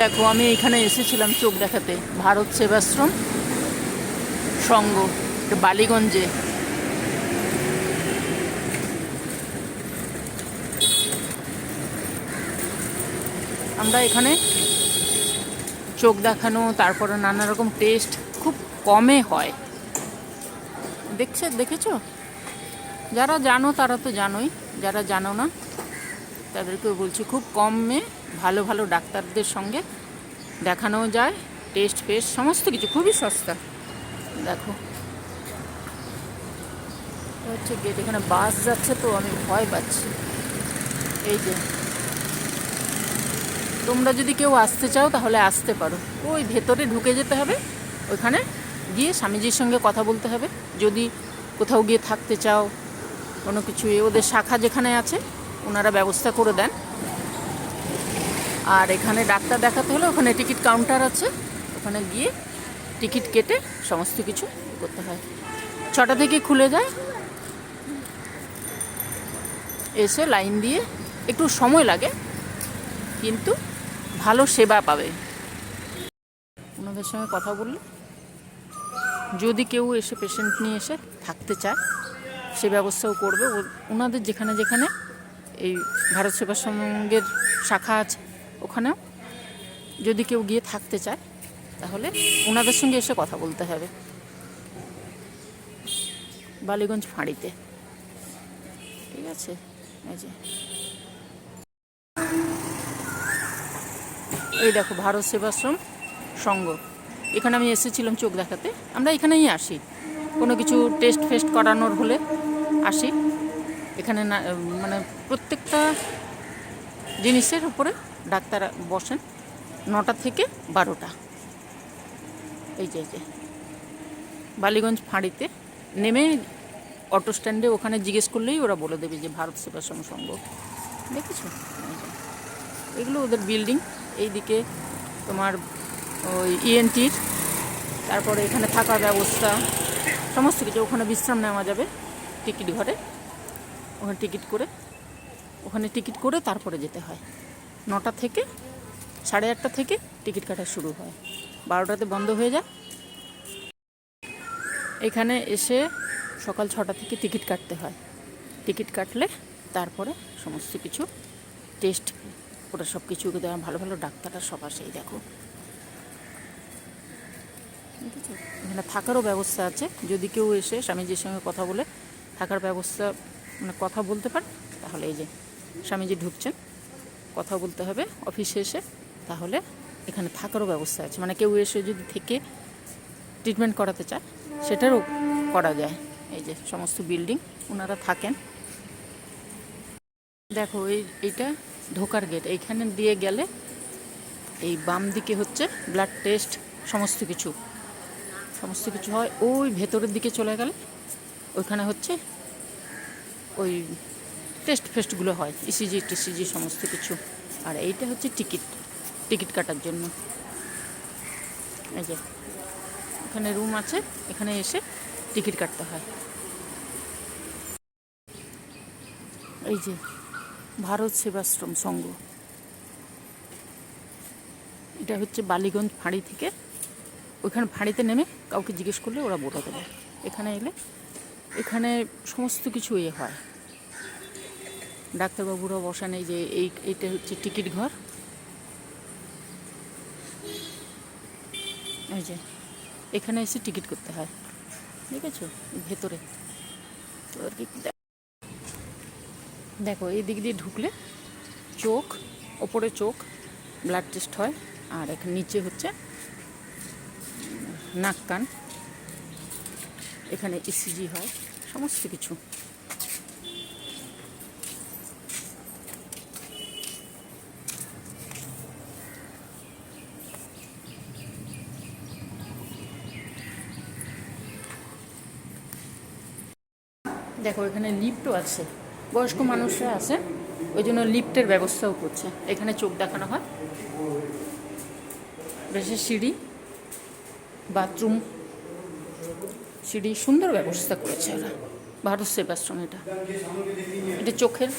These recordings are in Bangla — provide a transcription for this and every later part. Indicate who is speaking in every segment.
Speaker 1: দেখো, আমি এখানে এসেছিলাম চোখ দেখাতে। ভারত সেবাশ্রম সঙ্গ বালিগঞ্জে। আমরা এখানে চোখ দেখানো, তারপরে নানা রকম টেস্ট খুব কমে হয়। দেখছে, দেখেছ? যারা জানো, তারা তো জানোই। যারা জানো না, তাদেরকেও বলছি, খুব কমে ভালো ভালো ডাক্তারদের সঙ্গে দেখানো যায়, টেস্ট ফেস্ট, সমস্ত কিছু, খুবই সস্তা। দেখো। হচ্ছে গেট এখানে বাস যাচ্ছে তো আমি ভয় পাচ্ছি। এই যে। তোমরা যদি কেউ আসতে চাও, তাহলে আসতে পারো। ওই ভেতরে ঢুকে যেতে হবে, ওইখানে গিয়ে স্বামীজির সঙ্গে কথা বলতে হবে। যদি কোথাও গিয়ে থাকতে চাও, কোনো কিছু, ওদের শাখা যেখানে আছে, ওনারা ব্যবস্থা করে দেন। আর এখানে ডাক্তার দেখাতে হলে ওখানে টিকিট কাউন্টার আছে। ওখানে গিয়ে টিকিট কেটে সমস্ত কিছু করতে হয়। ছটা থেকে খুলে যায়। এসে লাইন দিয়ে একটু সময় লাগে, কিন্তু ভালো সেবা পাবে। ওনাদের সঙ্গে কথা বললে, যদি কেউ এসে পেশেন্ট নিয়ে এসে থাকতে চায়, সে ব্যবস্থাও করবে। ওনাদের যেখানে যেখানে এই ভারত সেবা সঙ্গের শাখা আছে ওখানেও যদি কেউ গিয়ে থাকতে চায়, তাহলে ওনাদের সঙ্গে এসে কথা বলতে হবে। বালিগঞ্জ ফাঁড়িতে। ঠিক আছে? এই যে। এই দেখো, ভারত সেবাশ্রম সঙ্গ এখানে আমি এসেছিলাম চোখ দেখাতে। আমরা এখানেই আসি। কোনো কিছু টেস্ট ফেস্ট করানোর হলে আসি। এখানে না মানে প্রত্যেকটা জিনিসের উপরে ডাক্তার বসেন, নটা থেকে বারোটা। এই যে যে। বালিগঞ্জ ফাঁড়িতে নেমে অটো স্ট্যান্ডে ওখানে জিজ্ঞেস করলেই ওরা বলে দেবে যে ভারত সেবাশ্রম সংঘ। দেখেছ। এগুলো ওদের বিল্ডিং। এইদিকে তোমার ওই ইএনটির তারপরে এখানে থাকার ব্যবস্থা, সমস্ত কিছু। ওখানে বিশ্রাম নেওয়া যাবে টিকিট ঘরে। ওখানে টিকিট করে, ওখানে টিকিট করে তারপরে যেতে হয়। নটা থেকে সাড়ে আটটা থেকে টিকিট কাটা শুরু হয়। বারোটাতে বন্ধ হয়ে যায়। এখানে এসে সকাল ছটা থেকে টিকিট কাটতে হয়। টিকিট কাটলে তারপরে সমস্ত কিছু টেস্ট, ওটা সব কিছু ভালো ভালো ডাক্তাররা সব আসে, এই দেখো? এখানে থাকারও ব্যবস্থা আছে। যদি কেউ এসে স্বামীজির সঙ্গে কথা বলে থাকার ব্যবস্থা মানে কথা বলতে পারে, তাহলে এই যে স্বামীজি ঢুকছেন। কথা বলতে হবে অফিসে এসে, তাহলে এখানে থাকারও ব্যবস্থা আছে। মানে কেউ এসে যদি থেকে ট্রিটমেন্ট করাতে চায়, সেটারও করা যায়। এই যে সমস্ত বিল্ডিং ওনারা থাকেন। দেখো, এই, এইটা ঢোকার গেট এইখানে দিয়ে গেলে এই বাম দিকে হচ্ছে ব্লাড টেস্ট সমস্ত কিছু। সমস্ত কিছু হয়, ওই ভেতরের দিকে চলে গেলে, ওইখানে হচ্ছে ওই টেস্ট ফেস্টগুলো হয় E ইসিজি টিসিজি সমস্ত কিছু। আর এইটা হচ্ছে টিকিট টিকিট কাটার জন্য। এই যে, এখানে রুম আছে, এখানে এসে টিকিট কাটতে হয়। এই যে, ভারত সেবাশ্রম সংঘ। এটা হচ্ছে বালিগঞ্জ ফাঁড়ি থেকে। ওইখানে ফাঁড়িতে নেমে কাউকে জিজ্ঞেস করলে ওরা বলে দেবে। এখানে এলে, এখানে সমস্ত কিছু ইয়ে হয়। ডাক্তারবাবুরা বসান এই যে এই এইটা হচ্ছে টিকিট ঘর। এই যে, এখানে এসে টিকিট করতে হয়। ঠিক আছে ভেতরে। তো আর কি দেখ- এই দিক দিয়ে ঢুকলে চোখ, ওপরে চোখ ব্লাড টেস্ট হয়, আর এখানে নিচে হচ্ছে নাক কান। এখানে ইসিজি হয়, সমস্ত কিছু। দেখো, এখানে লিফটও আছে। বয়স্ক মানুষরা আছে, ওই জন্য লিফটের ব্যবস্থাও করছে। এখানে চোখ দেখানো হয়। বেশি সিঁড়ি, বাথরুম, সিঁড়ি, সুন্দর ব্যবস্থা করেছে ওরা ভারত সেবাশ্রম এটা। এটা চোখের।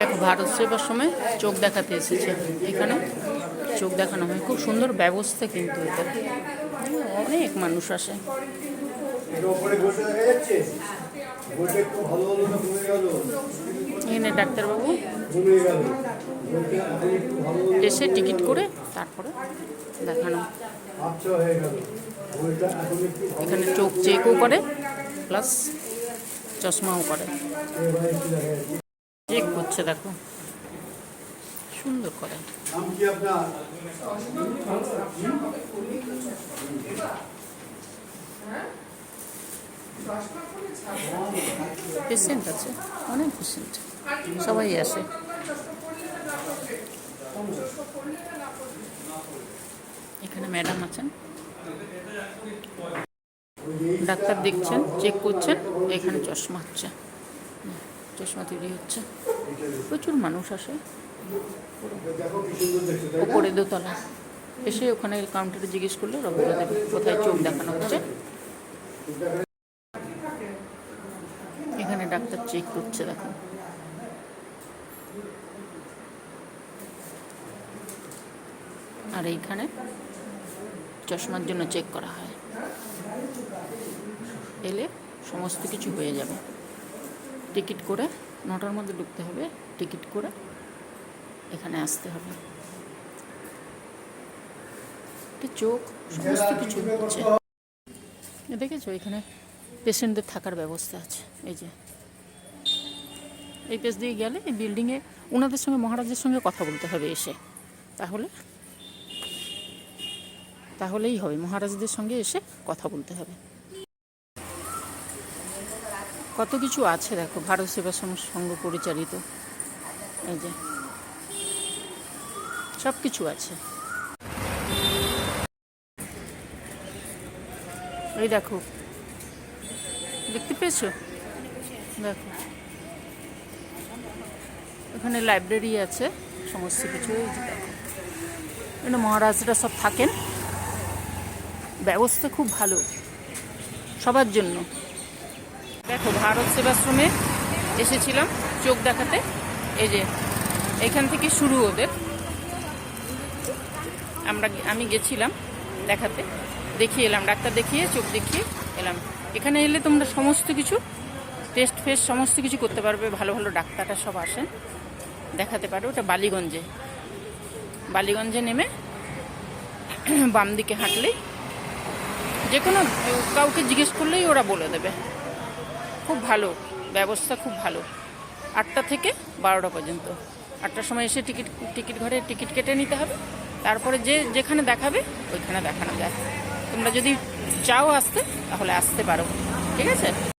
Speaker 1: দেখো, ভারত সেবাশ্রমে চোখ দেখাতে এসেছে। এখানে চোখ দেখানো হয়। খুব সুন্দর ব্যবস্থা কিন্তু এটা। অনেক মানুষ আসে। এখানে ডাক্তারবাবু। এসে টিকিট করে তারপরে দেখানো।
Speaker 2: আচ্ছা এখন
Speaker 1: চোখ চেকও করে প্লাস চশমাও করে। চেক করছে দেখো। সুন্দর করে।
Speaker 2: নাম কি আপনার?
Speaker 1: পেশেন্ট আছে, অনেক পেশেন্ট সবাই আসে। এখানে ম্যাডাম আছেন। ডাক্তার দেখছেন চেক করছেন, এখানে চশমা হচ্ছে। চশমা তৈরি হচ্ছে। প্রচুর মানুষ আসে। ওপরে দোতলা। এসে ওখানে কাউন্টারে জিজ্ঞেস করলে ওরা কোথায় চোখ দেখানো হচ্ছে এখানে ডাক্তার চেক করছে, দেখো। আর এইখানে চশমার জন্য চেক করা হয়। এলে সমস্ত কিছু হয়ে যাবে। টিকিট করে নটার মধ্যে ঢুকতে হবে। টিকিট করে এখানে আসতে হবে। চোখ, সমস্ত কিছু হচ্ছে। দেখেছ, এখানে পেশেন্টদের থাকার ব্যবস্থা আছে। এই যে এই পেজ দিয়ে গেলে এই বিল্ডিংয়ে ওনাদের সঙ্গে, মহারাজের সঙ্গে কথা বলতে হবে এসে। তাহলে, তাহলেই হবে, মহারাজদের সঙ্গে এসে কথা বলতে হবে। কত কিছু আছে দেখো, ভারত সেবা সং- সংঘ পরিচালিত। এই যে, সব কিছু আছে। এই দেখো, দেখতে পেয়েছ? দেখো। এখানে লাইব্রেরি আছে, সমস্ত কিছু এখানে মহারাজরা সব থাকেন। ব্যবস্থা খুব ভালো, সবার জন্য। দেখো, ভারত সেবাশ্রমে এসেছিলাম চোখ দেখাতে। এই যে, এখান থেকে শুরু ওদের। আমরা আমি গেছিলাম দেখাতে। দেখিয়ে এলাম, ডাক্তার দেখিয়ে, চোখ দেখিয়ে এলাম। এখানে এলে তোমরা সমস্ত কিছু টেস্ট ফেস্ট সমস্ত কিছু করতে পারবে, ভালো ভালো ডাক্তাররা সব আসেন, দেখাতে পারো ওটা বালিগঞ্জে। বালিগঞ্জে নেমে বাম দিকে হাঁটলেই যে কোনো, কাউকে জিজ্ঞেস করলেই ওরা বলে দেবে। খুব ভালো, ব্যবস্থা খুব ভালো। আটটা থেকে বারোটা পর্যন্ত। আটটার সময় এসে টিকিট টিকিট ঘরে টিকিট কেটে নিতে হবে। তারপরে যে, যেখানে দেখাবে, ওইখানে দেখানো যায়। তোমরা যদি চাও আসতে, তাহলে আসতে পারো। ঠিক আছে?